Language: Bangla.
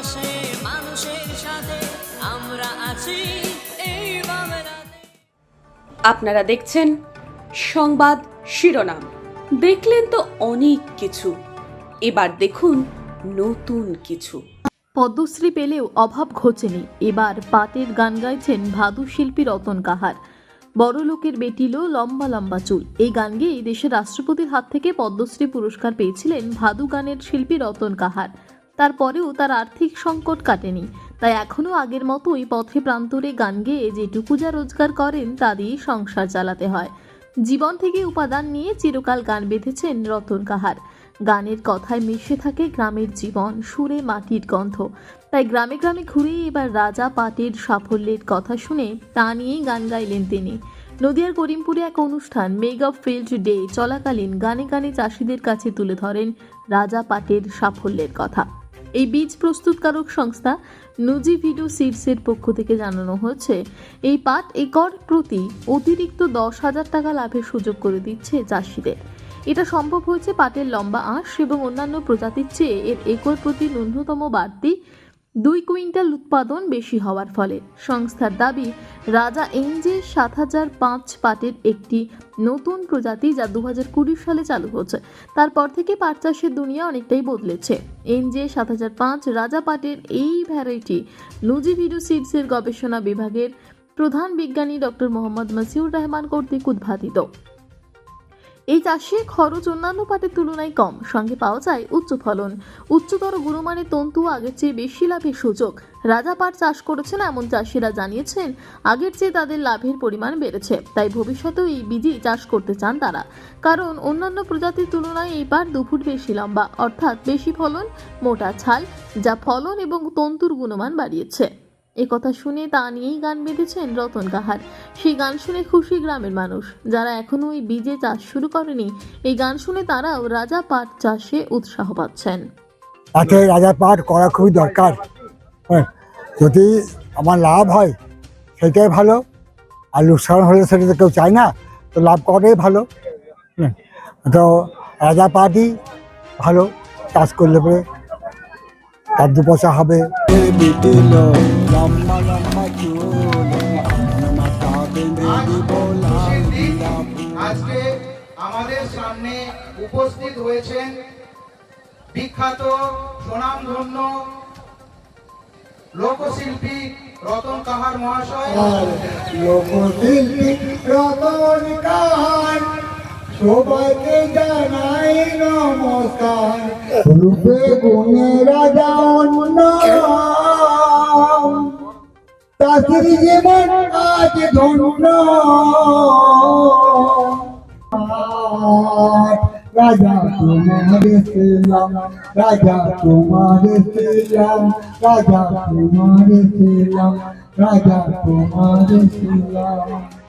পাশে মানুষের সাথে আমরা আছি। এই আপনারা দেখছেন সংবাদ শিরোনাম। দেখলেন তো অনেক কিছু। এবার দেখুন নতুন কিছু। পদ্মশ্রী পেলেও অভাব ঘোচেনি। এবার পাটের গান গাইছেন ভাদু শিল্পী রতন কাহার। বড় লোকের বেটিলো লম্বা লম্বা চুল। এই গান গেয়েই দেশের রাষ্ট্রপতির হাত থেকে পদ্মশ্রী পুরস্কার পেয়েছিলেন ভাদু গানের শিল্পী রতন কাহার। তারপরেও তার আর্থিক সংকট কাটেনি। তাই এখনও আগের মতোই পথে প্রান্তরে গান গেয়ে যেটুকু যা রোজগার করেন তা দিয়ে সংসার চালাতে হয়। জীবন থেকে উপাদান নিয়ে চিরকাল গান বেঁধেছেন রতন কাহার। গানের কথায় মিশে থাকে গ্রামের জীবন, সুরে মাটির গন্ধ। তাই গ্রামে গ্রামে ঘুরে এবার রাজা পাটের সাফল্যের কথা শুনে তা নিয়েই গান গাইলেন তিনি। নদিয়ার করিমপুরে এক অনুষ্ঠান, মেগা ফিল্ড ডে, চলাকালীন গানে গানে চাষিদের কাছে তুলে ধরেন রাজা পাটের সাফল্যের কথা। এই বীজ প্রস্তুতকারক সংস্থা নুজিভিডো সিডসের পক্ষ থেকে জানানো হয়েছে, এই পাট একর প্রতি অতিরিক্ত দশ হাজার টাকা লাভের সুযোগ করে দিচ্ছে চাষিদের। এটা সম্ভব হয়েছে পাটের লম্বা আঁশ এবং অন্যান্য প্রজাতির চেয়ে এর একর প্রতি ন্যূনতম বাড়তি দুই কুইন্টাল উৎপাদন বেশি হওয়ার ফলে সংস্থার দাবি, রাজা এনজে সাত হাজার পাঁচ পাটের একটি নতুন প্রজাতি যা দু কুড়ি সালে চালু হচ্ছে তারপর থেকে পাট চাষের দুনিয়া অনেকটাই বদলেছে। এনজে সাত হাজার পাঁচ রাজা পাটের এই ভ্যারাইটি নুজিভিডু সিডসের গবেষণা বিভাগের প্রধান বিজ্ঞানী ডক্টর মোহাম্মদ মাসিউর রহমান কর্তৃক উদ্ভাবিত। এই চাষে খরচ অন্যান্য পাটের তুলনায় কম। সঙ্গে পাওয়া যায় উচ্চ ফলন। উচ্চতর গুণমানের তন্তু আগের চেয়ে বেশি লাভের সুযোগ। রাজা পাট চাষ করেছেন এমন চাষিরা জানিয়েছেন, আগের চেয়ে তাদের লাভের পরিমাণ বেড়েছে। তাই ভবিষ্যতেও এই বীজই চাষ করতে চান তারা। কারণ অন্যান্য প্রজাতির তুলনায় এই পাট দু ফুট বেশি লম্বা, অর্থাৎ বেশি ফলন, মোটা ছাল, যা ফলন এবং তন্তুর গুণমান বাড়িয়েছে। এ কথা শুনে তা নিয়েই গান বেঁধেছেন রতন কাহার। সেই গান শুনে খুশি গ্রামের মানুষ। যারা এখনও এই বীজে চাষ শুরু করেনি এই গান শুনে তারাও রাজা পাট চাষে উৎসাহ পাচ্ছেন। পাটে রাজা পাট করা খুবই দরকার। হ্যাঁ যদি আমার লাভ হয় সেটাই ভালো। আর লোকসান হলে সেটা তো কেউ চায় না তো লাভ করাই ভালো। হ্যাঁ, তো রাজা পাটই ভালো। চাষ করলে পরে তার দু পয়সা হবে। বিটিল আমাদের সামনে উপস্থিত হয়েছেন বিখ্যাত সুনামধন্য লোকশিল্পী রতন কাহার মহাশয়। লোকশিল্পী সবাইকে জানাই নমস্কার। রূপে গুণে রাজা অন্য তাদের যেমন আজ ধন্য। রাজা তোমার ছিলাম, রাজা তোমার ছিলাম, রাজা তোমার ছিলাম, রাজা তোমার ছিলাম।